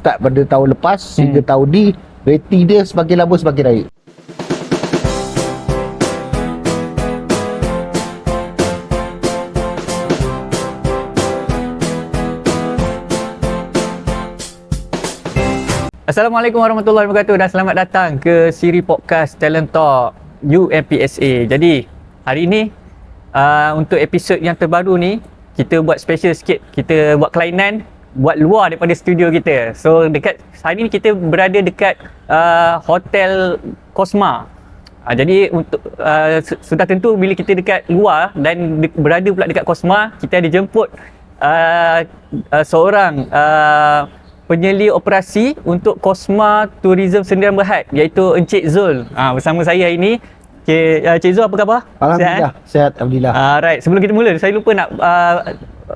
start pada tahun lepas hmm. sehingga tahun ni rating dia semakin lama semakin naik. Assalamualaikum warahmatullahi wabarakatuh dan selamat datang ke siri podcast Talent Talk UMPSA. Jadi, hari ini uh, untuk episod yang terbaru ni, kita buat special sikit. Kita buat kelainan buat luar daripada studio kita. So, dekat hari ni kita berada dekat uh, Hotel Cosma. Uh, jadi untuk uh, sudah tentu bila kita dekat luar dan de- berada pula dekat Cosma, kita ada jemput uh, uh, seorang uh, penyeli operasi untuk Cosma Tourism Sendirian Berhad iaitu Encik Zul. Ha, bersama saya hari ini. Cik, uh, Cik Zul apa khabar? Alhamdulillah, sihat, sihat Alhamdulillah. Uh, right, sebelum kita mula, saya lupa nak uh,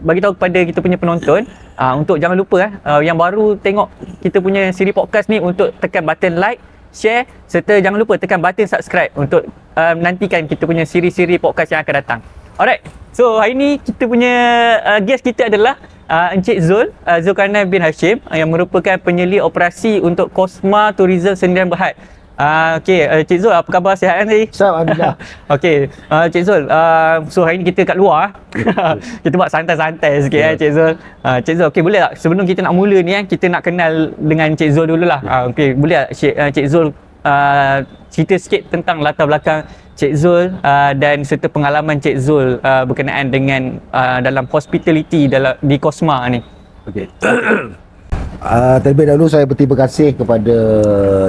bagi tahu kepada kita punya penonton uh, untuk jangan lupa eh uh, yang baru tengok kita punya siri podcast ni untuk tekan button like, share serta jangan lupa tekan button subscribe untuk uh, nantikan kita punya siri-siri podcast yang akan datang. Alright. So hari ni kita punya uh, guest kita adalah uh, Encik Zul, uh, Zulkarnain bin Hashim uh, yang merupakan penyeli operasi untuk Cosma Tourism Sendirian Berhad. Uh, okay, uh, Cik Zul apa khabar sihat kan tadi? Sihat Alhamdulillah. okay, uh, Cik Zul, uh, so hari ni kita kat luar Kita buat santai-santai sikit yeah. eh Cik Zul uh, Cik Zul, okay boleh tak sebelum kita nak mula ni eh Kita nak kenal dengan Cik Zul dulu lah uh, Okay, boleh tak Cik, uh, Cik Zul uh, cerita sikit tentang latar belakang Cik Zul uh, dan serta pengalaman Cik Zul uh, berkenaan dengan uh, dalam hospitality dalam di Cosma ni. Okey. Uh, terlebih dahulu saya berterima kasih kepada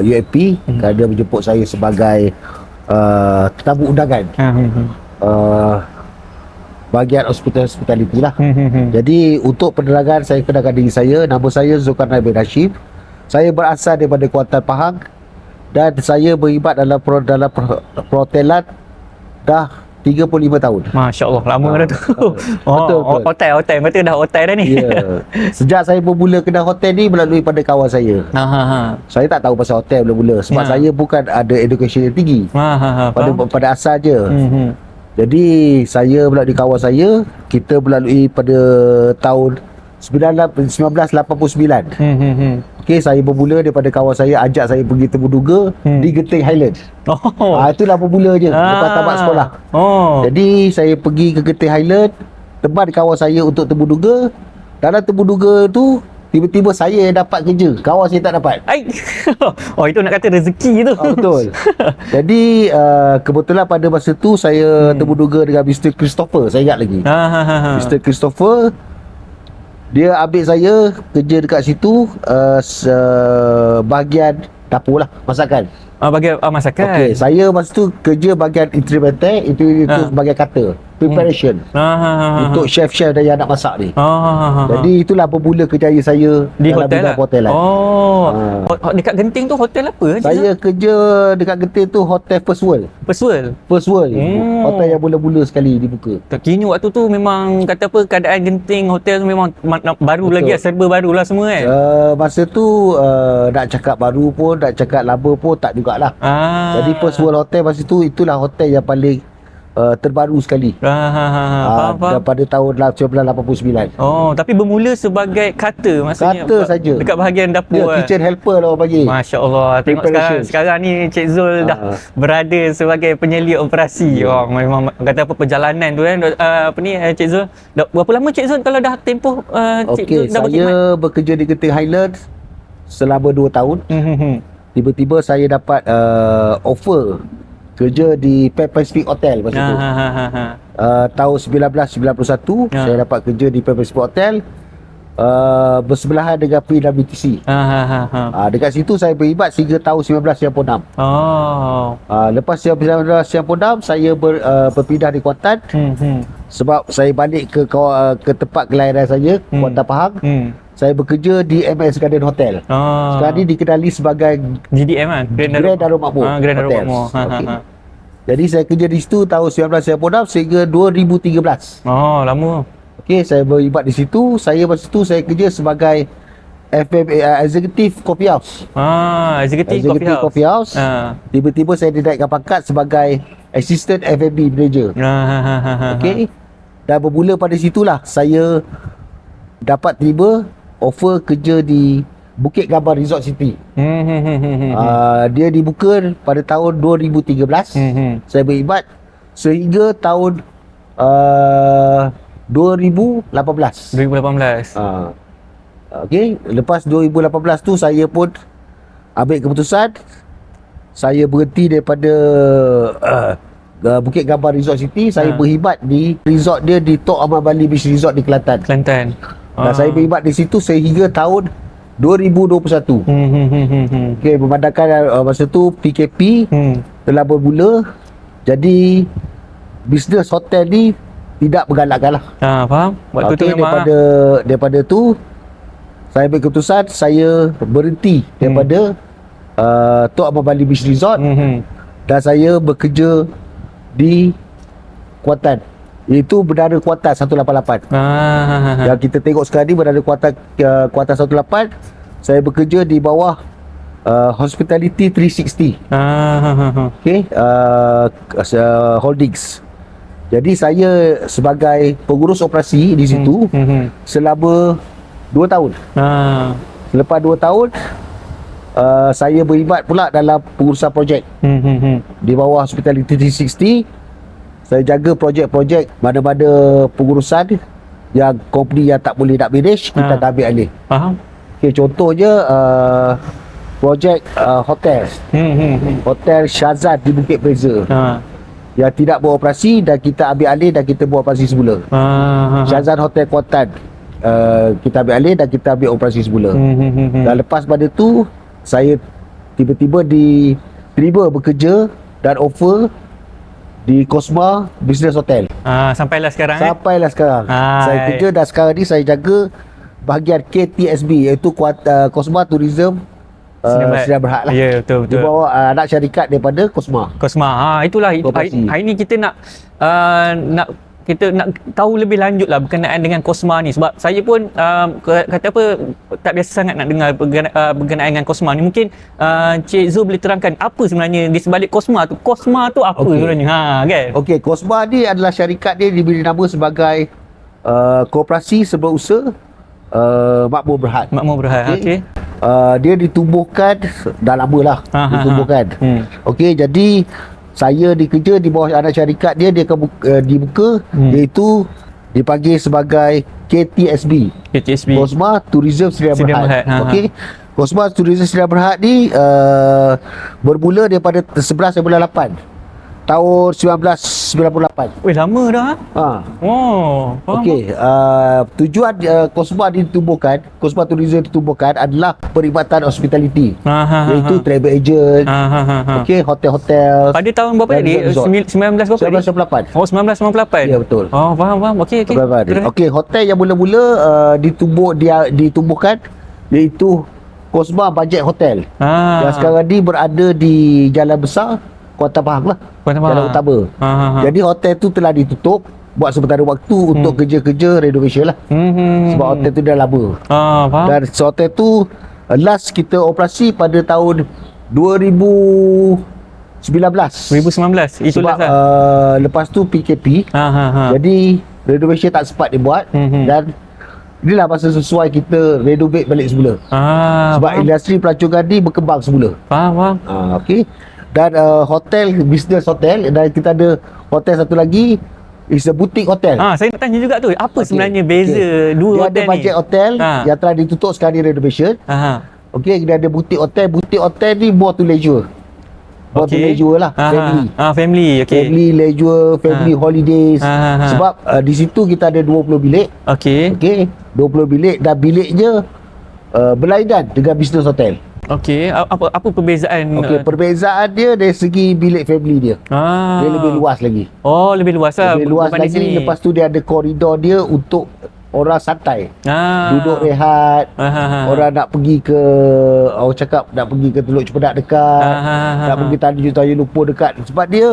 UAP hmm. kerana menjemput saya sebagai uh, tetamu undangan. Hmm. Uh, bahagian hospital hospitality lah. Hmm. Jadi untuk penerangan saya kenalkan diri saya, nama saya Zulkarnain bin Hashim. Saya berasal daripada Kuantan Pahang dan saya berkhidmat dalam pro, dalam perhotelan dah 35 tahun. Masya-Allah, lama Ah, dah tu. betul, Oh, betul. hotel hotel betul dah hotel dah ni. Ya. Sejak saya bermula kenal hotel ni melalui pada kawan saya. Ha ha ha. Saya tak tahu pasal hotel mula-mula sebab Ya. saya bukan ada education yang tinggi. Ha ha ha. Pada faham? pada asal je. Hmm, hmm. Jadi saya melalui kawan saya, kita melalui pada tahun 1989. Hmm, hmm, hmm. Okey, saya bermula daripada kawan saya ajak saya pergi Temuduga Hmm. di Genting Highland. Oh. Ah itulah bermula je lepas tamat sekolah. Oh. Jadi saya pergi ke Genting Highland, teman kawan saya untuk Temuduga. Dalam Temuduga tu tiba-tiba saya yang dapat kerja, kawan saya tak dapat. Ai. oh itu nak kata rezeki tu. Ah, betul. Jadi uh, kebetulan pada masa tu saya hmm. Temuduga dengan Mr. Christopher, saya ingat lagi. Ha ha ha. ha. Mr. Christopher dia ambil saya kerja dekat situ uh, se- bahagian dapur lah masakan. Ah bagi ah, masakan. Okey, saya masa tu kerja bahagian instrumental itu itu Ha. sebagai kata preparation Ha ha ha. ha. untuk chef-chef dan yang nak masak ni. Ha ha ha. ha. Jadi itulah bermula kerjaya saya di dalam hotel bidang lah. hotelan. Oh. Ha. Ho- ho- Dekat Genting tu hotel apa? Cik Saya kerja dekat Genting tu Hotel First World. Zul? Pesual. First World. Hmm. Hotel yang mula-mula sekali dibuka. Kini waktu tu memang kata apa keadaan Genting hotel tu memang ma- baru Betul. lagi lah, serba baru lah semua kan. Uh, masa tu uh, nak cakap baru pun, nak cakap lama pun tak jugalah. Ah. Jadi First World Hotel masa tu itulah hotel yang paling uh, terbaru sekali. Ah, ha, ha, ha. Ah, Faham, faham. Daripada tahun 1989. Oh, tapi bermula sebagai kata maksudnya. Kata saja. Dekat bahagian dapur. eh. kitchen helper lah orang panggil. Masya Allah Tengok sekarang. Sekarang ni Cik Zul dah Ah. berada sebagai penyeli operasi Ya. oh, Memang kata apa perjalanan tu kan uh, Apa ni uh, Cik Zul dah, Berapa lama Cik Zul kalau dah tempoh uh, Cik Okey, Zul dah saya bekerja di Genting Highlands selama 2 tahun. Hmm, hmm, hmm. Tiba-tiba saya dapat uh, offer kerja di Pan Pacific Hotel masa Ha, tu. ha, ha, ha, ha. Uh, tahun 1991 Ya. saya dapat kerja di Pan Pacific Hotel uh, bersebelahan dengan PWTC. Ha, ha, ha, ha. Uh, dekat situ saya berkhidmat sehingga tahun 1996. Oh Uh, lepas 1996 saya ber, uh, berpindah di Kuantan hmm, hmm. sebab saya balik ke uh, ke tempat kelahiran saya, Hmm. Kuantan Pahang. Hmm. Saya bekerja di MS Garden Hotel. Oh. Sekarang ni dikenali sebagai GDM kan Grand Darul Makmur ha, Grand Darul. Makmur ha, ha, Okey. ha. Jadi saya kerja di situ tahun 1996 sehingga 2013. Oh lama Okey, saya berkhidmat di situ. Saya masa tu saya kerja sebagai FM uh, Executive Coffee House. Ah, Executive, Executive Coffee House, Coffee House. Ha. Tiba-tiba saya dinaikkan pangkat sebagai Assistant F&B Manager. Ha, ha, ha, ha, ha. Okey. Dan bermula pada situlah saya dapat terima offer kerja di Bukit Gambar Resort City. Hmm, hmm, hmm. Uh, dia dibuka pada tahun 2013. Hmm, hmm. Saya berkhidmat sehingga tahun uh, 2018. 2018. Uh, Okey, lepas 2018 tu saya pun ambil keputusan saya berhenti daripada uh, uh, Bukit Gambar Resort City, saya Ha. berkhidmat di resort dia di Tok Aman Bali Beach Resort di Kelantan. Kelantan. Dan saya berkhidmat di situ sehingga tahun 2021. Hmm, hmm, hmm, hmm, hmm. Okey, memandangkan uh, masa tu PKP Hmm. telah bermula jadi bisnes hotel ni tidak bergalak-galak. Ah, faham? Waktu tu Okey, memang daripada daripada tu saya ambil keputusan saya berhenti daripada uh, Tok Abang Bali Beach Resort hmm, hmm. dan saya bekerja di Kuantan iaitu Bendara Kuantan 188 Ah, yang kita tengok sekarang ni Bendara Kuantan uh, Kuantan 188 saya bekerja di bawah uh, Hospitality 360 ah, okay, uh, uh, holdings. Jadi saya sebagai pengurus operasi di situ Hmm, hmm. selama 2 tahun. Ah, Selepas 2 tahun uh, Saya berkhidmat pula dalam pengurusan projek hmm, hmm, hmm. Di bawah Hospitality 360 Saya jaga projek-projek Mana-mana pengurusan Yang company yang tak boleh nak manage Kita Ha. akan ambil alih Faham? okay, Contohnya uh, Projek uh, hotel Hmm, hmm, hmm. Hotel Shazad di Bukit Fraser Ah, Yang tidak beroperasi Dan kita ambil alih dan kita beroperasi semula ah, ah. Shazad Hotel Kuantan uh, Kita ambil alih dan kita ambil operasi semula Hmm, hmm, hmm, hmm. Dan lepas pada tu Saya tiba-tiba diterima bekerja Dan offer Di Cosma Business Hotel Ah, sampailah sekarang eh. Sampailah sekarang Hai. Saya kerja dan sekarang ni saya jaga Bahagian KTSB Iaitu Kuat, uh, Cosma Tourism uh, Berhad. Sdn Berhad lah Ya, betul Di betul. bawah uh, anak syarikat daripada Cosma Kosma. Ha itulah itu, hari, hari ni kita nak uh, nak kita nak tahu lebih lanjut lah berkenaan dengan Kosma ni sebab saya pun uh, kata apa tak biasa sangat nak dengar berkenaan, uh, berkenaan dengan Kosma ni mungkin uh, Cik Zul boleh terangkan apa sebenarnya di sebalik Kosma tu Kosma tu apa Okey. sebenarnya ha kan Okey, Cosma ni adalah syarikat dia diberi nama sebagai uh, Koperasi Seberusaha uh, Makmur Berhad Makmur Berhad okey okay. uh, dia ditumbuhkan dah lama lah Ha, ha, ha. ditumbuhkan. Hmm. Okey, jadi saya dikerja di bawah anak syarikat dia dia akan buka, uh, dibuka Hmm. iaitu dipanggil sebagai KTSB. KTSB Cosma Tourism Sdn Sdn Berhad. Berhad, ha, ha. Okey. Cosma Tourism Sdn Berhad ni uh, bermula daripada 11 bulan 8 tahun 1998. Weh lama dah Ha. oh faham Okey, uh, tujuan uh, Cosma ditumbuhkan, Cosma Tourism ditumbuhkan adalah perkhidmatan hospitality. ha ha ha iaitu ha. travel agent, ha ha ha, ha. okey, hotel-hotel. pada tahun berapa tadi resort. 19 berapa tadi 1998. oh 1998 Ya betul. oh faham faham okey okey. Okey, hotel yang mula-mula uh, ditumbuh dia ditumbuhkan iaitu Cosma Budget Hotel. Ah. Yang sekarang ni berada di Jalan Besar, Kuantan Pahang lah. Kuantan Pahang. Jalan utama. Ha ha ha. Jadi hotel tu telah ditutup buat sementara waktu untuk kerja-kerja renovation lah. Hmm, hmm. Sebab hotel tu dah lama. Ah, faham. Dan hotel tu uh, last kita operasi pada tahun 2019. 2019 itu Sebab last lah. uh, lepas tu PKP Ha ha ha. Jadi renovation tak sempat dibuat Hmm, hmm. Dan inilah masa sesuai kita renovate balik semula Ah, Sebab faham. industri pelancongan ni berkembang semula Faham, faham. uh, okay. Dan uh, hotel, business hotel Dan kita ada hotel satu lagi Is a boutique hotel Ah, saya nak tanya juga tu, apa Okey, sebenarnya beza okey. dua Dia hotel ada ni? budget hotel Ha. Yang telah ditutup sekarang ni renovation Ha ha. Okay, dia ada boutique hotel Boutique hotel ni more to leisure More to Okey. leisure lah Ah, Family Ah, family. Okey. Family leisure, family Ha. holidays Ha, ha, ha. Sebab uh, di situ kita ada 20 bilik Okey. Okey, 20 bilik dan biliknya uh, berlainan dengan business hotel. Okey. Apa apa perbezaan? Okey, uh, perbezaan dia dari segi bilik family dia. ah. Dia lebih luas lagi. Oh, lebih luas lah. Lebih luas lagi. sini. Lepas tu dia ada koridor dia untuk orang santai. ah. Duduk rehat. Ah, ha, ha. Orang nak pergi ke orang cakap nak pergi ke Teluk Cepedak dekat. Ah, Nak pergi Tanjung Tanjung Lumpur dekat. Sebab dia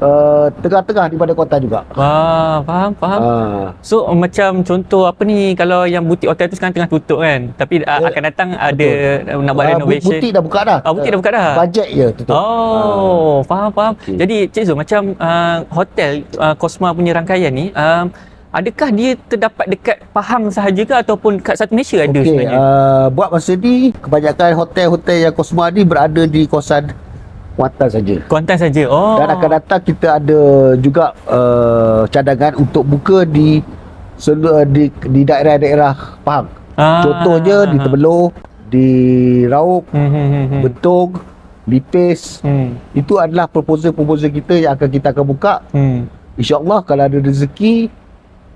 uh, tengah-tengah daripada kota juga. Wah, faham, faham. Ah. So macam contoh apa ni kalau yang butik hotel tu sekarang tengah tutup kan. Tapi uh, Eh, akan datang ada uh, nak buat Ah, renovation. Butik dah buka dah. Ah, butik dah buka dah? Bajet je tutup. Oh, faham faham. Okey. Jadi Cik Zul macam uh, hotel uh, Cosma punya rangkaian ni um, adakah dia terdapat dekat Pahang sahaja ke ataupun kat satu Malaysia ada Okey, sebenarnya? uh, buat masa ni kebanyakan hotel-hotel yang Cosma ni berada di kawasan Kuantan saja. Kuantan saja. Oh. Dan akan datang kita ada juga uh, cadangan untuk buka di selu- di, di daerah-daerah Pahang. Ah. Contohnya di Tebeloh, di Rauk, Hmm, hmm, hmm, hmm. Betong, Lipis. Hmm. Itu adalah proposal-proposal kita yang akan kita akan buka. Hmm. InsyaAllah kalau ada rezeki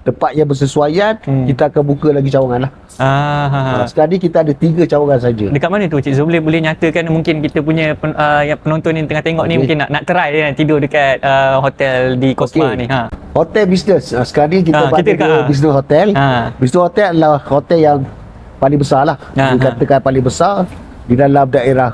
tempat yang bersesuaian, Hmm. kita akan buka lagi cawangan lah. Ah, ha, ha. Uh, sekarang ni kita ada tiga cawangan saja. Dekat mana tu Cik Zul boleh nyatakan mungkin kita punya pen, uh, yang penonton yang tengah tengok ni mungkin nak nak try kan tidur dekat uh, hotel di Cosma Okey. ni ha. Hotel bisnes. Uh, sekarang ni kita Ah, di dekat, ah. bisnes hotel. Ha. Bisnes hotel adalah hotel yang paling besar lah. Ah, Dikatakan paling besar di dalam daerah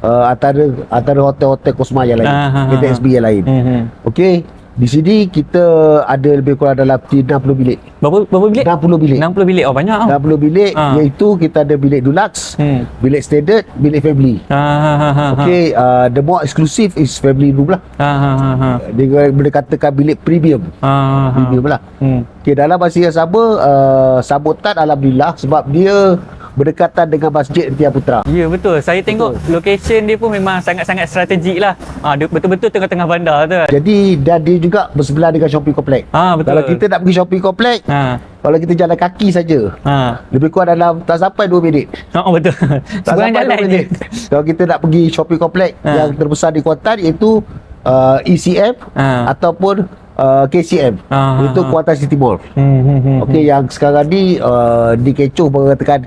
uh, antara antara hotel-hotel Cosma yang lain. Ah, ah, ah, KTSB yang lain. Hmm. hmm. Okey. Di sini kita ada lebih kurang dalam 60 bilik. Berapa berapa bilik? 60 bilik. 60 bilik. Oh banyak ah. 60 bilik Ah. iaitu kita ada bilik deluxe, Hmm. bilik standard, bilik family. Ha ha ha ha. Okey, uh, the more exclusive is family room lah. Ha ha ha ha. Dia boleh katakan bilik premium. Ha ha. ha. Premium lah. Hmm. Okey, dalam masa yang sama, uh, sambutan Alhamdulillah sebab dia berdekatan dengan Masjid Tiang Putra. Ya betul. Saya tengok location dia pun memang sangat-sangat strategik lah. Ha, dia betul-betul tengah-tengah bandar tu. Jadi dan dia juga bersebelahan dengan shopping complex. Ha betul. Kalau kita nak pergi shopping complex, ha kalau kita jalan kaki saja, ha. lebih kurang dalam tak sampai 2 minit. Oh betul. Tak sampai jalan 2 je. minit. Kalau kita nak pergi shopping complex Ha. yang terbesar di Kuantan iaitu uh, ECM Ha. ataupun uh, KCM. Ha, ha, Itu ha. Kuantan City Mall. Hmm, hmm, hmm. Okey yang sekarang ni uh, dikecoh mengatakan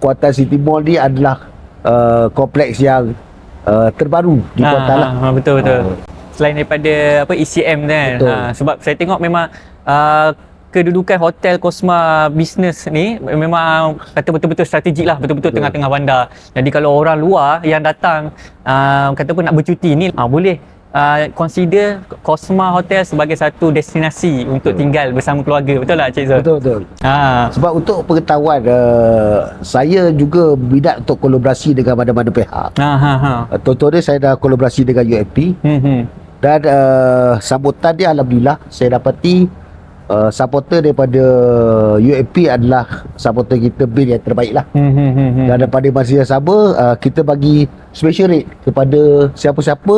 Kuantan City Mall ni adalah uh, kompleks yang uh, terbaru di Ha, Kuantan ha, lah. ha, betul betul. Ha. Selain daripada apa ECM kan. Betul. Ha, sebab saya tengok memang uh, kedudukan hotel Cosma Business ni memang kata betul-betul strategik lah betul-betul Betul. tengah-tengah bandar. Jadi kalau orang luar yang datang uh, kata pun nak bercuti ni uh, boleh uh, consider Cosma Hotel sebagai satu destinasi untuk Betul. tinggal bersama keluarga. Betul tak Cik Zul? Betul betul. Ha. Sebab untuk pengetahuan uh, saya juga minat untuk kolaborasi dengan mana-mana pihak. Ha ha ha. Uh, contohnya saya dah kolaborasi dengan UFP Hmm hmm. dan uh, sambutan dia alhamdulillah saya dapati uh, supporter daripada UFP adalah supporter kita bin yang terbaik lah. Hmm hmm hmm. hmm. Dan daripada masa yang sama uh, kita bagi special rate kepada siapa-siapa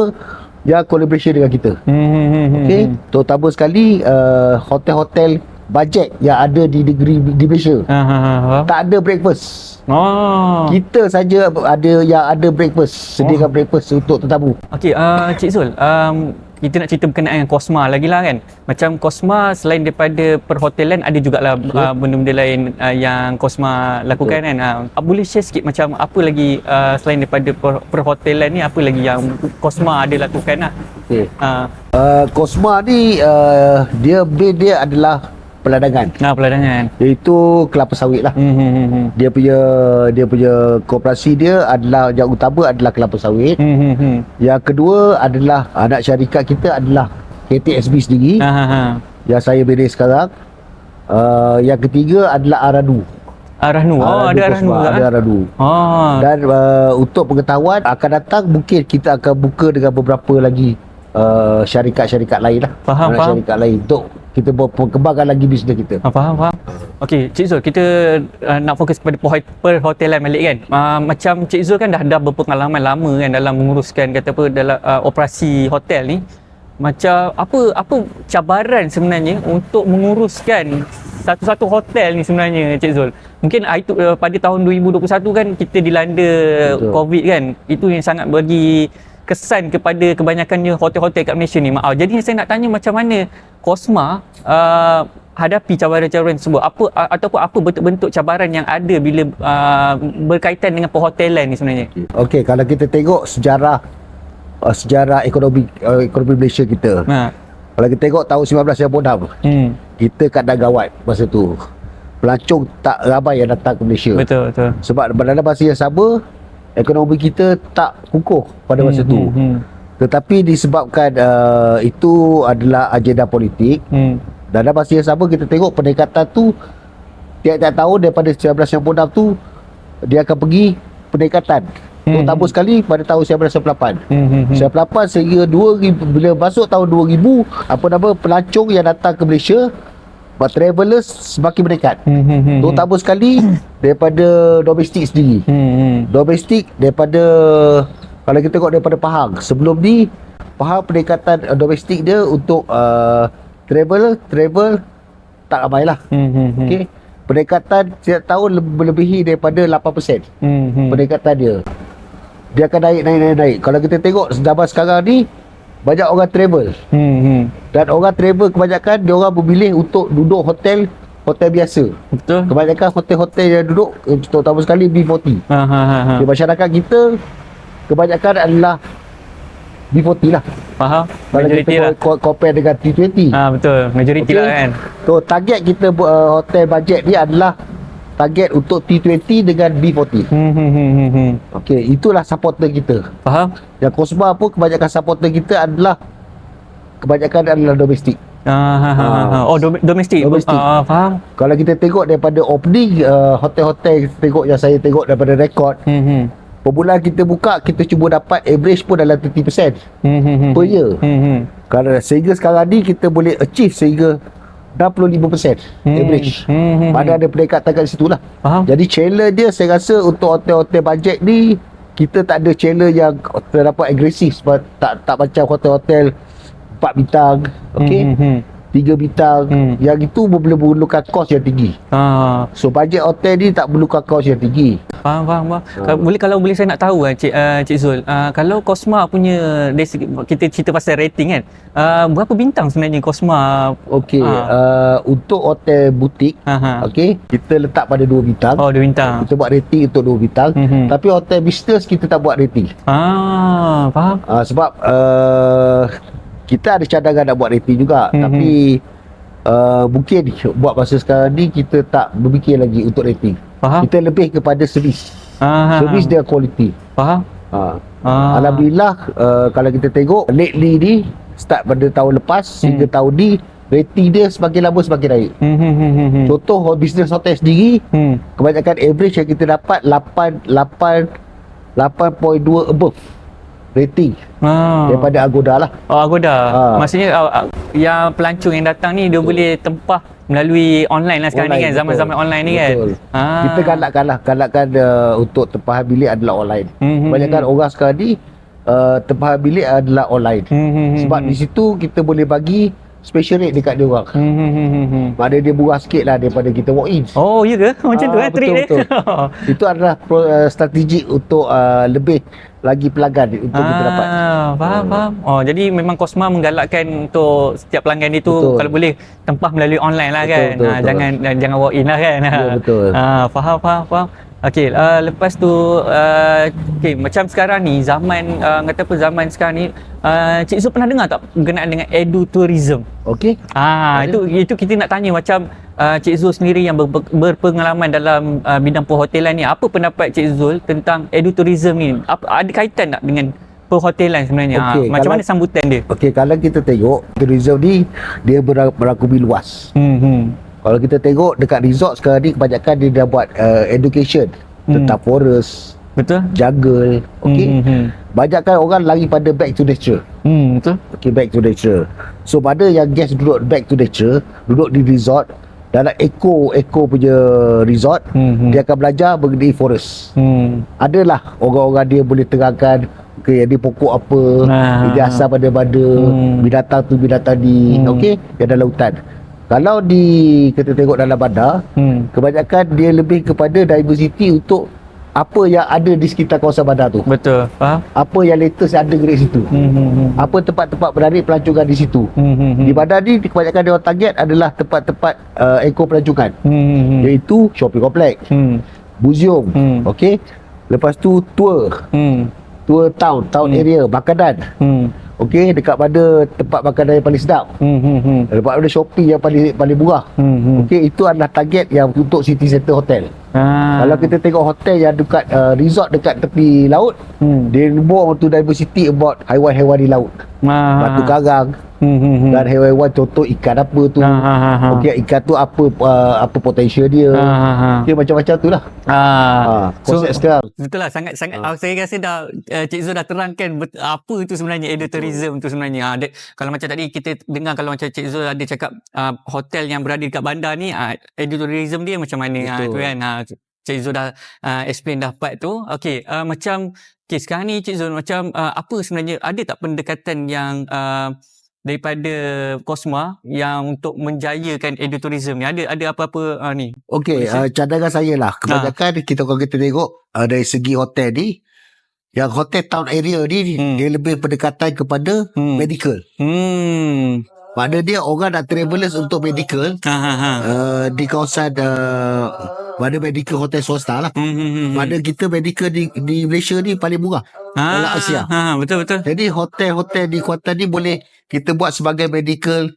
yang collaboration dengan kita. Hmm hmm hmm. hmm, Okey, terutama sekali uh, hotel-hotel bajet yang ada di negeri di Malaysia. Ha ha ha. faham? Tak ada breakfast. Oh. Kita saja ada yang ada breakfast, sediakan breakfast untuk tetamu. Okey, uh, Cik Zul, um, kita nak cerita berkenaan dengan Cosma lagi lah kan. Macam Cosma selain daripada perhotelan ada jugalah uh, benda-benda lain uh, yang Cosma lakukan kan. Uh, boleh share sikit macam apa lagi uh, selain daripada per- perhotelan ni apa lagi yang Cosma ada lakukan lah. Okey. Uh, Uh, Cosma ni uh, dia dia adalah peladangan nah, peladangan. iaitu kelapa sawit lah. Hmm, hmm, hmm, hmm. Dia punya dia punya koperasi dia adalah yang utama adalah kelapa sawit. Hmm, hmm, hmm. Yang kedua adalah anak syarikat kita adalah KTSB sendiri Ha, ha, ha. yang saya manage sekarang. Uh, yang ketiga adalah Aradu. Arahnu. Oh, ada Arahnu Cosma, juga. Ada? Aradu. Oh. Dan uh, untuk pengetahuan akan datang mungkin kita akan buka dengan beberapa lagi uh, syarikat-syarikat lain lah. Faham, faham. Syarikat lain untuk kita kembangkan lagi bisnes kita. Ha, faham, faham. Okey, Cik Zul, kita uh, nak fokus kepada perhot- perhotelan balik kan. Uh, macam Cik Zul kan dah dah berpengalaman lama kan dalam menguruskan kata apa dalam uh, operasi hotel ni. Macam apa apa cabaran sebenarnya untuk menguruskan satu-satu hotel ni sebenarnya Cik Zul. Mungkin itu uh, pada tahun 2021 kan kita dilanda Betul. COVID kan. Itu yang sangat bagi kesan kepada kebanyakannya hotel-hotel kat Malaysia ni. Maaf. Jadi saya nak tanya macam mana Cosma uh, hadapi cabaran-cabaran tersebut. Apa uh, ataupun apa bentuk-bentuk cabaran yang ada bila uh, berkaitan dengan perhotelan ni sebenarnya? Okey, kalau kita tengok sejarah uh, sejarah ekonomi uh, ekonomi Malaysia kita. Ha. Kalau kita tengok tahun 1996, Hmm. kita keadaan gawat masa tu. Pelancong tak ramai yang datang ke Malaysia. Betul, betul. Sebab dalam masa yang sama, ekonomi kita tak kukuh pada masa Hmm, tu. Hmm. hmm, Tetapi disebabkan uh, itu adalah agenda politik Hmm. dan dalam masa yang sama kita tengok peningkatan tu tiap-tiap tahun daripada 1996 tu dia akan pergi peningkatan. Hmm. Terutama sekali pada tahun 1998. Hmm. Hmm. hmm. 1998 sehingga 2000 bila masuk tahun 2000 apa nama pelancong yang datang ke Malaysia But travelers semakin meningkat. Hmm, hmm, hmm. Terutama sekali daripada domestik sendiri. Hmm, hmm. Domestik daripada kalau kita tengok daripada Pahang. Sebelum ni Pahang peningkatan uh, domestik dia untuk uh, travel travel tak ramai lah. Hmm, hmm, hmm. Okey. Peningkatan setiap tahun lebih- melebihi daripada 8% Hmm, hmm. peningkatan dia. Dia akan naik naik naik naik. Kalau kita tengok zaman sekarang ni banyak orang travel Hmm, hmm. dan orang travel kebanyakan dia orang memilih untuk duduk hotel hotel biasa. Betul. Kebanyakan hotel-hotel yang duduk eh, terutama sekali B40. Ha, ha, ha, ha. Di masyarakat kita kebanyakan adalah B40 lah. Faham? Majoriti kita lah. co- compare dengan T20. Ha, betul. Majoriti Okey. lah kan. So target kita uh, hotel budget ni adalah target untuk T20 dengan B40. Hmm, hmm, hmm, hmm, hmm. Okey, itulah supporter kita. Faham? Yang Cosma pun kebanyakan supporter kita adalah kebanyakan adalah domestik. Ha, ha, ha, ha, ha. Oh, dom- domestik. Domestik. Ah, faham? Kalau kita tengok daripada opening uh, hotel-hotel kita tengok yang saya tengok daripada rekod Hmm, hmm. per bulan kita buka kita cuba dapat average pun dalam 30% Hmm, hmm, hmm. per year. Hmm, hmm. Kalau sehingga sekarang ni kita boleh achieve sehingga 65% Hmm, average. hmm, hmm, Mana ada peningkatan kat situ lah. Faham? Jadi challenge dia saya rasa untuk hotel-hotel bajet ni kita tak ada challenge yang terdapat agresif sebab tak tak macam hotel-hotel 4 bintang, okey, Hmm, 3 bintang. Hmm. Yang itu boleh memerlukan kos yang tinggi. Ha, So bajet hotel ni tak perlukan kos yang tinggi. faham, faham, faham. Kalau boleh kalau boleh saya nak tahu kan Cik uh, Cik Zul, uh, kalau Cosma punya dari segi, kita cerita pasal rating kan. Uh, berapa bintang sebenarnya Cosma? Okey, Ha. uh, untuk hotel butik, ha. okey, kita letak pada 2 bintang. Oh, dua bintang. Kita buat rating untuk 2 bintang. Mhm. Tapi hotel business kita tak buat rating. Ah, faham? Uh, sebab uh, kita ada cadangan nak buat rating juga Mhm. tapi uh, mungkin buat masa sekarang ni kita tak berfikir lagi untuk rating. Faham? Kita lebih kepada servis. Ah, Servis dia quality. Faham? Uh, Ah. Alhamdulillah uh, kalau kita tengok lately ni start pada tahun lepas hingga Hmm. tahun ni rating dia semakin lama semakin naik. Hmm, hmm, hmm, hmm, hmm. Contoh business hotel sendiri Hmm. kebanyakan average yang kita dapat 8 8 8.2 above rating Ah. daripada Agoda lah. Oh, Agoda. Ha. Maksudnya uh, yang pelancong yang datang ni dia boleh tempah melalui online lah sekarang Online, ni kan. Zaman-zaman betul. online ni kan. Betul. Ah. Kita galakkan lah galakkan uh, untuk tempahan bilik adalah online. Hmm, hmm, Kebanyakan orang sekarang ni uh, tempahan bilik adalah online. Hmm, hmm, hmm, Sebab hmm. di situ kita boleh bagi special rate dekat dia orang. Hmm, hmm, hmm, hmm, hmm. Dia murah sikit lah daripada kita walk in. Oh, ya ke? Macam tu Ah, eh trik betul, dia. betul. Itu adalah pro, uh, strategi untuk uh, lebih lagi pelanggan untuk kita dapat. Ah, faham, Hmm. faham. Oh, jadi memang Cosma menggalakkan untuk setiap pelanggan dia tu Betul. kalau boleh tempah melalui online lah Betul, kan. betul, Ah, betul. jangan dan jangan walk in lah kan. Ya, betul. Ah, faham, faham, faham. Okey, uh, lepas tu uh, okey macam sekarang ni zaman uh, kata apa zaman sekarang ni uh, Cik Zul pernah dengar tak berkenaan dengan edutourism? Okey? Ah, itu itu kita nak tanya macam uh, Cik Zul sendiri yang ber, ber- berpengalaman dalam uh, bidang perhotelan ni. Apa pendapat Cik Zul tentang edutourism ni? Apa ada kaitan tak dengan perhotelan sebenarnya? Ah, Okey, macam kalau- mana sambutan dia? Okey, kalau kita tengok tourism ni dia ber- berangkumi luas. Hmm, hmm. Kalau kita tengok dekat resort sekarang ni kebanyakan dia dah buat uh, education Hmm. tentang forest, Betul? jungle, okey. Hmm, hmm, Banyakkan orang lari pada back to nature. hmm. betul? Okay, back to nature. So, pada yang guest duduk back to nature, duduk di resort, dalam eco eco punya resort, Hmm, hmm. dia akan belajar mengenai forest. Hmm. Adalah orang-orang dia boleh terangkan okay, dia pokok apa, Ah. dia asal pada mana, Hmm. binatang tu binatang ni, Hmm. okey, yang dalam hutan. Kalau di kita tengok dalam bandar, Hmm. kebanyakan dia lebih kepada diversity untuk apa yang ada di sekitar kawasan bandar tu. Betul. Faham? Apa yang latest ada dekat situ. Hmm, hmm, hmm. Apa tempat-tempat menarik pelancongan di situ. Hmm, hmm, hmm. Di bandar ni kebanyakan dia orang target adalah tempat-tempat uh, eko pelancongan Hmm, hmm, hmm. iaitu shopping complex, Hmm. museum, Hmm. okey. Lepas tu tour, Hmm. tour town, town Hmm. area, makanan. Hmm. Okey, dekat mana tempat makanan yang paling sedap. Hmm, hmm, hmm. Dekat mana shopping yang paling paling murah. Hmm, hmm. Okey, itu adalah target yang untuk city center hotel. Ah. Kalau kita tengok hotel yang dekat uh, resort dekat tepi laut, hmm. dia more to diversity about haiwan-haiwan di laut. Ah. Batu karang, Hmm, hmm, hmm. dan haiwan contoh ikan apa tu. Ha ha ha. ha. Okey, ikan tu apa uh, apa potensial dia. Ha ha ha. Okey, macam-macam tu lah. Ah. Ha, konsep So- sekarang. Betul lah sangat sangat uh. saya rasa dah uh, Cik Zul dah terangkan bet, apa itu sebenarnya edutourism tu sebenarnya. Ha, de, kalau macam tadi kita dengar kalau macam Cik Zul ada cakap uh, hotel yang berada dekat bandar ni uh, edutourism dia macam mana ha, tu kan. Ha, Cik Zul dah uh, explain dah part tu. Okey, uh, macam okay, sekarang ni Cik Zul macam uh, apa sebenarnya ada tak pendekatan yang uh, daripada Cosma yang untuk menjayakan edutourism ni ada ada apa-apa uh, ni Okey, uh, cadangan saya lah. Ha. Kebanyakan kita kalau kita tengok uh, dari segi hotel ni, yang hotel town area ni, Hmm. dia lebih pendekatan kepada hmm. medical. hmm Makna dia orang nak travelers untuk medical ha ha ha uh, di kawasan uh, mana medical hotel swasta lah. hmm, hmm, hmm. Mana kita medical di, di Malaysia ni paling murah. dalam Asia. Ha, betul betul. Jadi hotel-hotel di Kuantan ni boleh kita buat sebagai medical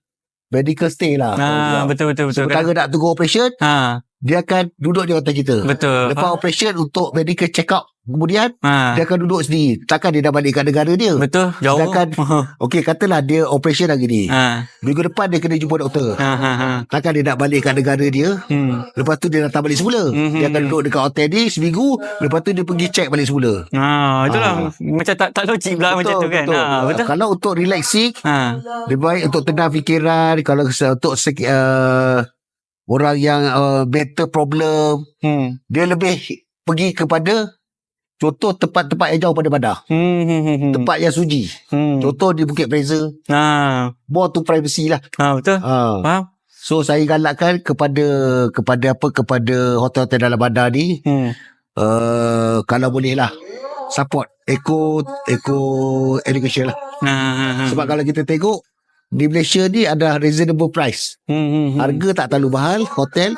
medical stay lah. Ha, betul betul betul. Sementara nak tunggu operation, Ha, dia akan duduk di hotel kita. betul. Lepas operation untuk medical check up kemudian ha. dia akan duduk sendiri. Takkan dia dah balik kat negara dia. Betul, jauh. Sedangkan- Okey katalah dia operation hari ni. ha. Minggu depan dia kena jumpa doktor. Ha ha ha. Takkan dia nak balik kat negara dia. Hmm. Lepas tu dia datang balik semula. Mhm. Dia akan duduk dekat hotel ni seminggu. Lepas tu dia pergi check balik semula. Ha, itulah Ha. macam tak tak logik pula macam tu kan. Ha, betul. Kalau untuk relaxing, Ha. lebih baik untuk tenang fikiran. Kalau untuk uh, orang yang uh, mental problem, Hmm. dia lebih pergi kepada contoh tempat-tempat yang jauh pada bandar. Hmm. hmm, hmm, hmm. Tempat yang suji. Hmm. Contoh di Bukit Fraser. Ha. More to privacy lah. Ha, betul. Ha. Faham? So saya galakkan kepada kepada apa kepada hotel-hotel dalam bandar ni Hmm. uh, kalau boleh lah support eco eco education lah. Ha, ha, ha. Sebab kalau kita tengok di Malaysia ni ada reasonable price. hmm, hmm, hmm. Harga tak terlalu mahal, hotel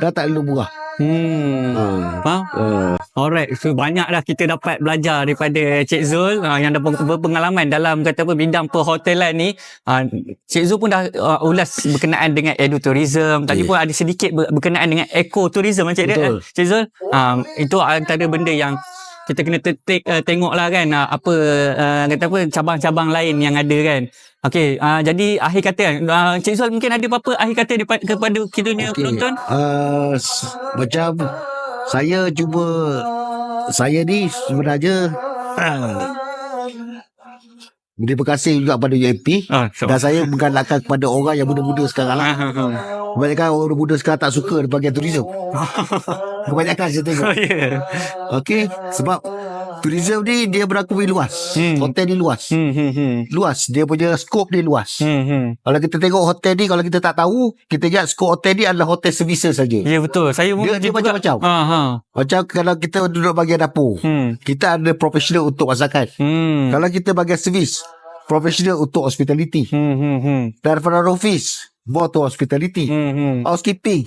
dah tak terlalu murah. Hmm. Hmm. Faham? Uh, Alright, so banyak dah kita dapat belajar daripada Cik Zul uh, yang dah ber- berpengalaman dalam kata apa bidang perhotelan ni. Uh, Cik Zul pun dah uh, ulas berkenaan dengan edutourism. Tadi Ya. pun ada sedikit ber- berkenaan dengan ekotourism Cik, dia, Betul. Cik Zul. Um, itu antara benda yang kita kena te- te- uh, tengok lah kan uh, apa uh, kata apa cabang-cabang lain yang ada kan. Okey, uh, jadi akhir kata kan uh, Cik Zul mungkin ada apa-apa akhir kata depa- kepada kita punya okey. penonton? Uh, s- macam saya cuba saya ni sebenarnya Terima kasih juga pada UMP Ah, dan saya menggalakkan kepada orang yang muda-muda sekarang lah. Kebanyakan orang muda sekarang tak suka bahagian tourism. Kebanyakan saya tengok. Oh, ya. Okey, sebab tourism ni dia berakui luas. Hmm. Hotel ni luas. Hmm, hmm, hmm. Luas, dia punya skop dia luas. Hmm, hmm. Kalau kita tengok hotel ni, kalau kita tak tahu, kita ingat skop hotel ni adalah hotel services saja. Ya betul. Saya Dia- dia macam-macam. Ha ha. Macam kalau kita duduk bahagian dapur, Hmm. kita ada profesional untuk masakan. Hmm. Kalau kita bahagian servis, profesional untuk hospitality. Hmm hmm hmm. Dan front office, more to hospitality. Hmm hmm. Housekeeping,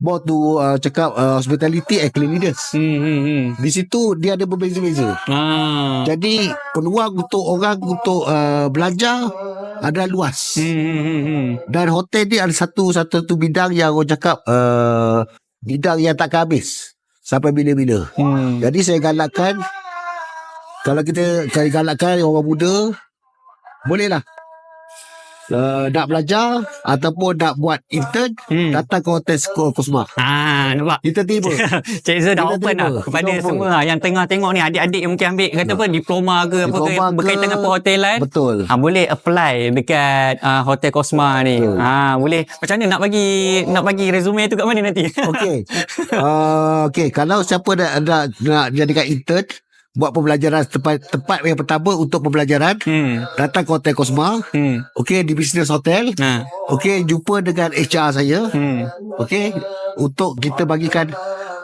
more to uh, cakap uh, hospitality and cleanliness. Hmm hmm hmm. Di situ dia ada berbeza-beza. Ah. Jadi peluang untuk orang untuk uh, belajar ada luas. Hmm hmm hmm, hmm. Dan hotel ni ada satu satu satu bidang yang orang cakap uh, bidang yang takkan habis sampai bila-bila. Hmm. Jadi saya galakkan kalau kita saya galakkan orang muda bolehlah uh, nak belajar ataupun nak buat intern Hmm. datang ke hotel Sekolah Kusma. Ah, nampak. Kita terima. Cik Zul dah open lah kepada Kita open. semua yang tengah tengok ni adik-adik yang mungkin ambil kata apa diploma ke apa ke ke- berkaitan dengan perhotelan. Betul. Ha, boleh apply dekat uh, Hotel Cosma ni. Betul. Ha, boleh. Macam mana nak bagi nak bagi resume tu kat mana nanti? Okey. Uh, okey, kalau siapa nak nak, nak jadikan intern buat pembelajaran tempat tempat yang pertama untuk pembelajaran hmm. datang ke Hotel Cosma. Hmm. Okey, di business hotel. Ha. Okey, jumpa dengan HR saya. Hmm. Okey, untuk kita bagikan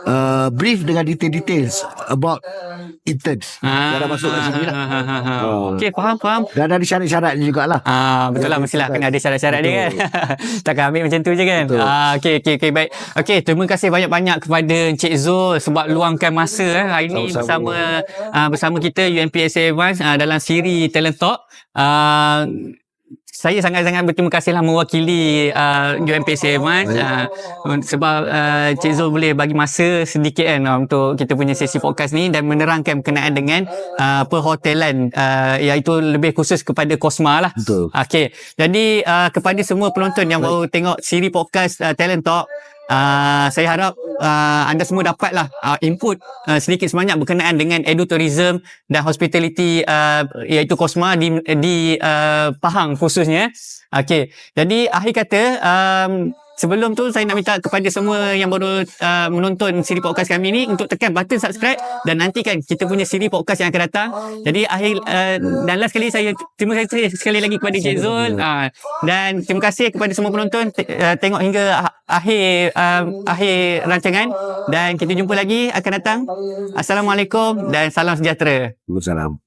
uh, brief dengan detail-details about intern. Ah, Jangan masuk kat sini lah. ah, ah, ah, ah. Oh. Okey, faham, faham. Dan ada syarat-syaratnya jugalah. Ah, betul lah mestilah betul. kena ada syarat-syarat dia kan. Takkan ambil macam tu je kan. Betul. Ah, okey okey okey baik. Okey, terima kasih banyak-banyak kepada Encik Zul sebab luangkan masa eh hari ini Sama-sama. bersama ah, bersama kita UMPSA Advance ah, dalam siri Talent Talk. Ah, saya sangat-sangat berterima kasihlah mewakili uh, UMPSA Mat uh, sebab uh, Cik Zul boleh bagi masa sedikit kan uh, untuk kita punya sesi podcast ni dan menerangkan berkenaan dengan uh, perhotelan uh, iaitu lebih khusus kepada Cosma lah. Betul. Okey. Jadi uh, kepada semua penonton yang baru tengok siri podcast uh, Talent Talk Uh, saya harap uh, anda semua dapatlah uh, input uh, sedikit sebanyak berkenaan dengan edutourism dan hospitality uh, iaitu Cosma di di uh, Pahang khususnya. Okey. Jadi akhir kata um, sebelum tu saya nak minta kepada semua yang baru uh, menonton siri podcast kami ni untuk tekan button subscribe dan nantikan kita punya siri podcast yang akan datang. Jadi akhir uh, dan last sekali saya terima kasih sekali lagi kepada Cik Zul uh, dan terima kasih kepada semua penonton te- uh, tengok hingga ah- akhir uh, akhir rancangan dan kita jumpa lagi akan datang. Assalamualaikum dan salam sejahtera. Assalamualaikum.